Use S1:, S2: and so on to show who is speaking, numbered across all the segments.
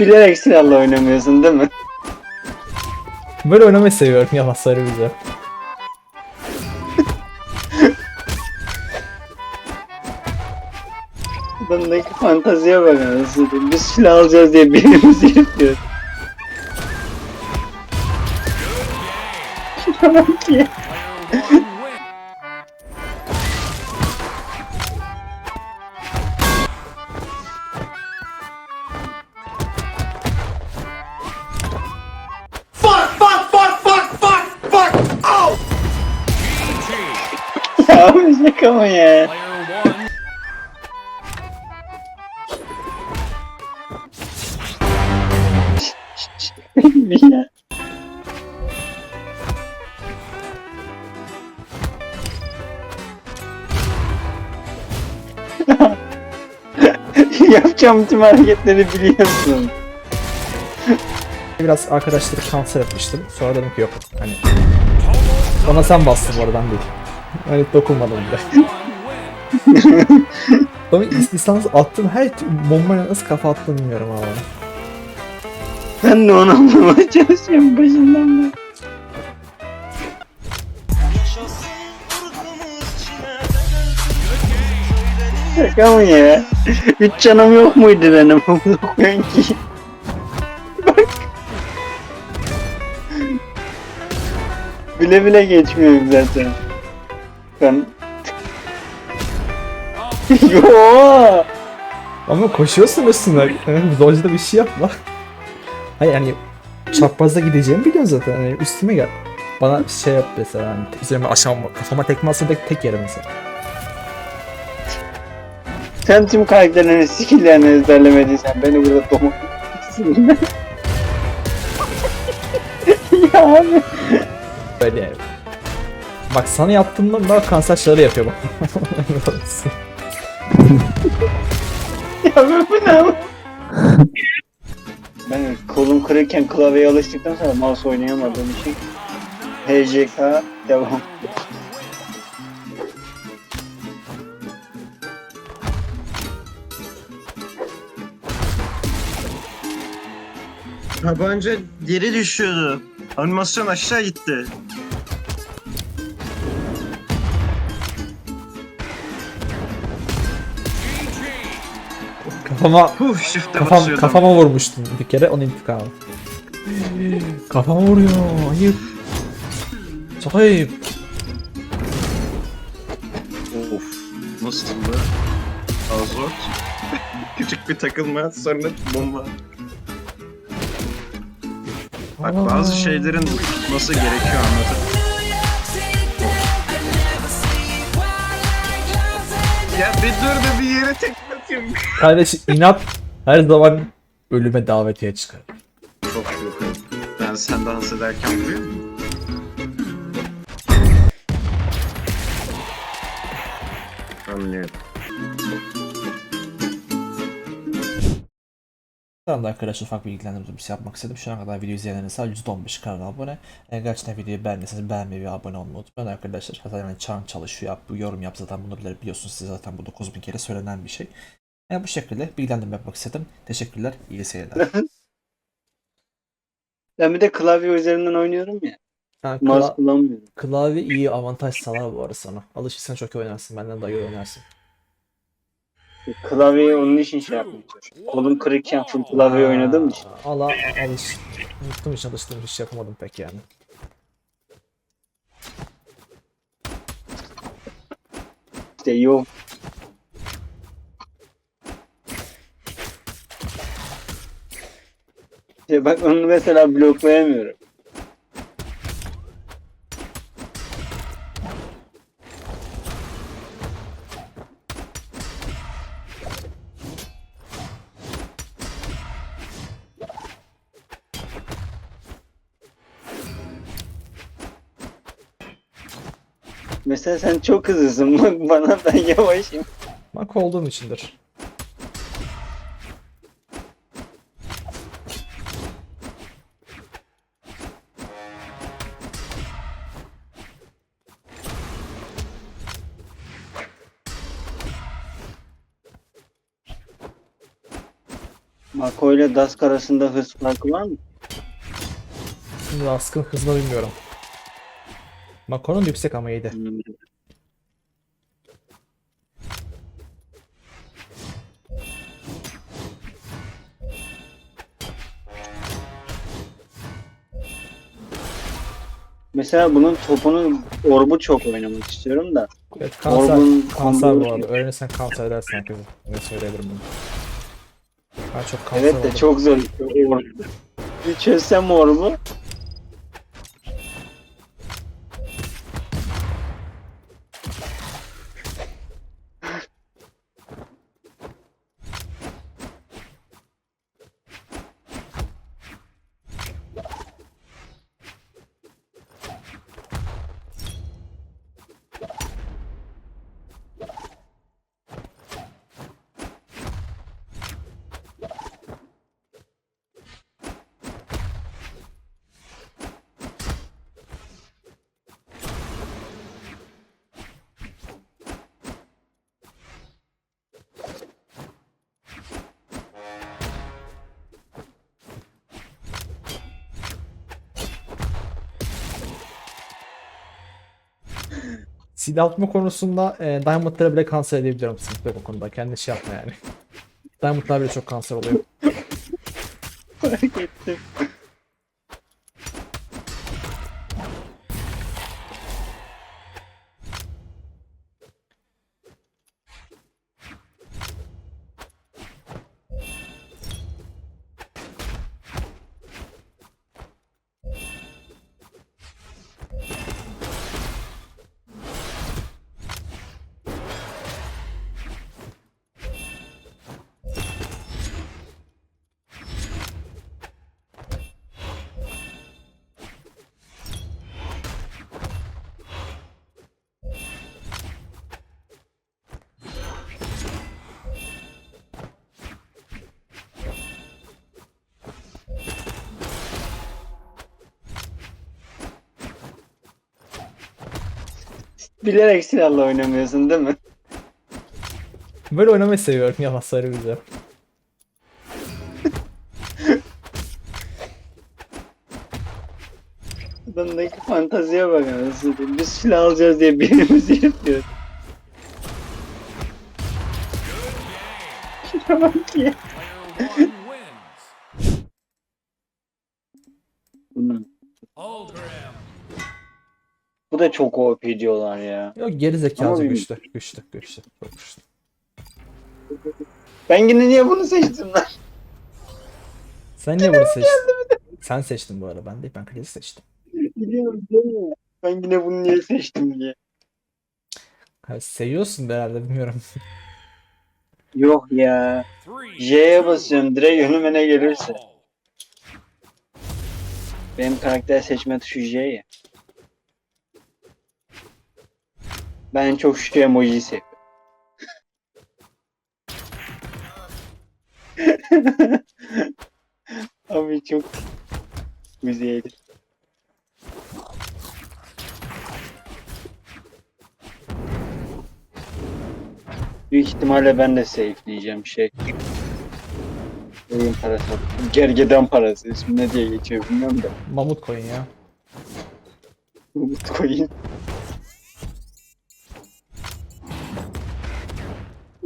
S1: Bilerek silahla oynamıyorsun değil mi?
S2: Böyle oynamayı seviyorum yalan söyleyeceğim.
S1: Adamdaki fantaziye bak anasını. Biz silah alacağız diye birimizi yapıyor. Ki. Ya abi şaka mı ya? ya. Yapacağım tüm hareketleri biliyorsun.
S2: Biraz arkadaşları kanser etmiştim. Sonra dedim ki yok. Hani ona sen bastın bu değil. Hani dokunmadım bile. Ama lisans attım her bombayla nasıl kafa attım bilmiyorum abi.
S1: Ben de onu anlamaya çalışıyorum başından beri. Şaka mı ya? Üç canım yok muydu benim? Okuyorsun ki. Bak. Bile bile geçmiyorum zaten. Ben... Yo.
S2: Ama koşuyorsun üstüne. Lolca'da bir şey yapma. Hayır yani çaprazda gideceğimi biliyorsun zaten. Hani üstüme gel. Bana şey yap mesela hani üzerime aşağıma kafama tekme atsa da tek yerim mesela.
S1: Sen tüm karakterlerin skilllerini ezberlemediysen beni burada domak. ya abi.
S2: Böyle Bak sana yaptığımda daha kanser şarı yapıyor bak.
S1: Ya ben bu ne ama? Ben kolum kırıkken klavyeye alıştıktan sonra mouse oynayamadığım için HCK devam.
S3: Tabanca geri düşüyordu. Animasyon aşağı gitti.
S2: Kafama
S3: shift'e
S2: kafam,
S3: basıyordum.
S2: kafama vurmuştum bir kere onun intikamı. kafama vuruyor. Ayıp. Çok ayıp.
S3: Of. Nasıldı? Azort. Küçük bir takılma sonra bomba. Bak bazı şeylerin tutması gerekiyor anladın. Ya bir dur da bir yere tekme atayım.
S2: Kardeş inat her zaman ölüme davetiye çıkar.
S3: Çok. Ben sen dans ederken vuruyor muyum? Anlıyorum.
S2: Tamam da arkadaşlar ufak bilgilendirme bir şey yapmak istedim. Şu ana kadar video izleyenlerin sadece %15 kanala abone. Eğer gerçekten videoyu beğendiyseniz beğenmeyi ve abone olmayı unutmayın arkadaşlar. Zaten yani çan çalışıyor yap, bu yorum yap zaten bunu bile biliyorsunuz size zaten bu 9000 kere söylenen bir şey. Yani bu şekilde bilgilendirme yapmak istedim. Teşekkürler, iyi seyirler.
S1: Ben bir de klavye üzerinden oynuyorum ya.
S2: Ha,
S1: Mouse
S2: kla-
S1: kullanmıyorum.
S2: klavye iyi avantaj sağlar bu arada sana. Alışırsan çok iyi oynarsın, benden daha iyi oynarsın.
S1: Klavyeyi onun için şey yapmaya çalışıyorum. Kolum kırıkken full klavye oynadığım için.
S2: Allah alış. Unuttum hiç alıştım hiç yapamadım pek yani.
S1: İşte yok. İşte bak onu mesela bloklayamıyorum. Mesela sen çok hızlısın. Bak bana ben yavaşım.
S2: Bak olduğum içindir.
S1: Mako ile Dask arasında hız farkı var mı?
S2: Şimdi Ask'ın hızını bilmiyorum. Mako'nun yüksek ama iyiydi.
S1: Hmm. Mesela bunun topunun orbu çok oynamak istiyorum da.
S2: Evet, kanser,
S1: Orb'un
S2: kanser bu arada. Öğrenirsen kanser edersin herkese. Öyle söyleyebilirim bunu. Ben çok
S1: Evet de
S2: oldum.
S1: çok zor. Bir çözsem orbu.
S2: Silah atma konusunda e, Diamond'lara bile kanser edebiliyorum yok o konuda. Kendi şey yapma yani. Diamond'lar bile çok kanser oluyor.
S1: Fark ettim. Bilerek silahla oynamıyorsun değil mi?
S2: Böyle oynamayı seviyorum yalan söyleyeceğim.
S1: Adamdaki fantaziye bak anasını satayım. Biz silah alacağız diye birimizi yapıyor. Şuna bak ya.
S4: Wins.
S1: Da çok OP diyorlar ya.
S2: Yok geri zekalı güçlü. Güçlü, güçlü. Çok güçlü.
S1: Ben yine niye bunu seçtim lan?
S2: Sen niye bunu seçtin? Sen seçtin bu arada. Ben değil. Ben Klesi seçtim.
S1: Biliyorum değil mi? Ben yine bunu niye seçtim diye.
S2: Ha, seviyorsun herhalde bilmiyorum.
S1: Yok ya. J'ye basıyorum direkt önüme ne gelirse. Benim karakter seçme tuşu J ya. Ben çok şu emojiyi seviyorum. Abi çok güzel. Büyük ihtimalle ben de safe'leyeceğim şey. Oyun parası. Gergedan parası. İsmi ne diye geçiyor bilmiyorum da.
S2: Mamut koyun ya.
S1: Umut koyayım.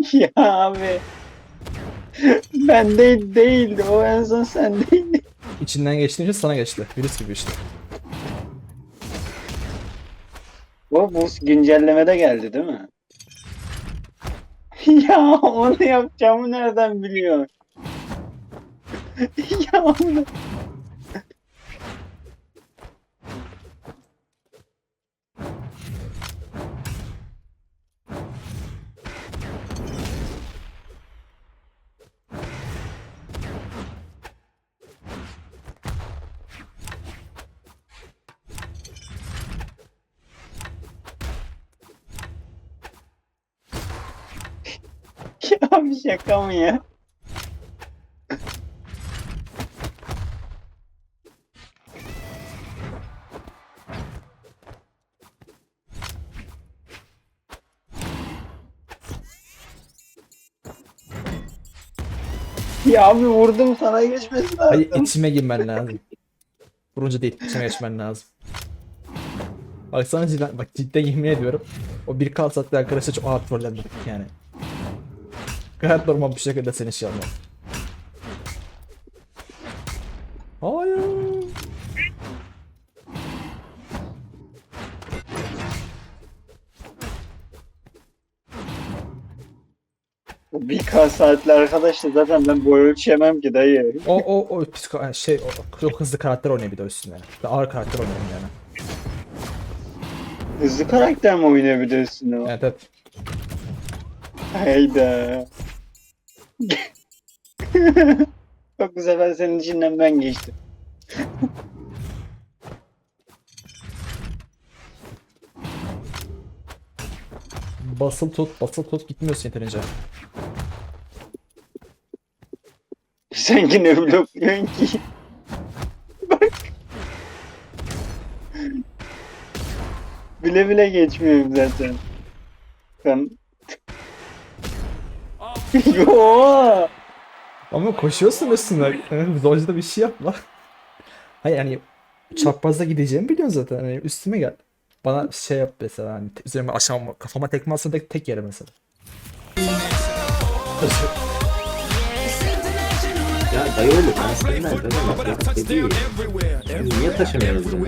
S1: ya abi. Ben değil değildi. O en son sen değildi.
S2: İçinden geçtiğince sana geçti. Virüs gibi işte.
S1: O bu güncellemede geldi değil mi? ya onu yapacağımı nereden biliyor? ya onu... Ya bir şaka mı ya? Ya abi vurdum sana geçmesi lazım.
S2: Hayır içime girmen lazım. Vurunca değil içime geçmen lazım. Bak cidden, bak cidden yemin ediyorum. O bir kal saatte arkadaşlar çok ağır trollendim yani. Gayet normal bir şekilde seni şey almam. Hayır.
S1: Bu Bir K saatli arkadaşla zaten ben boy ölçemem ki dayı.
S2: O o o psiko şey o, çok hızlı karakter oynuyor bir de üstüne. Ve ağır karakter oynuyor yani.
S1: Hızlı karakter mi oynayabiliyorsun o?
S2: Evet evet.
S1: Hayda. Bak bu sefer senin içinden ben geçtim.
S2: Basıl tut basıl tut gitmiyorsun yeterince.
S1: Sen yine blokluyorsun ki. Bak. Bile bile geçmiyorum zaten. Ben... Yo.
S2: Ama koşuyorsun üstüne. Zolcuda bir şey yapma. Hayır yani çaprazda gideceğimi biliyorsun zaten. Hani üstüme gel. Bana şey yap mesela hani üzerime aşağıma kafama tekme alsın tek, tek yere mesela.
S5: Ya dayı oğlum ben seninle dayı laf dedi. Niye taşımıyoruz bunu?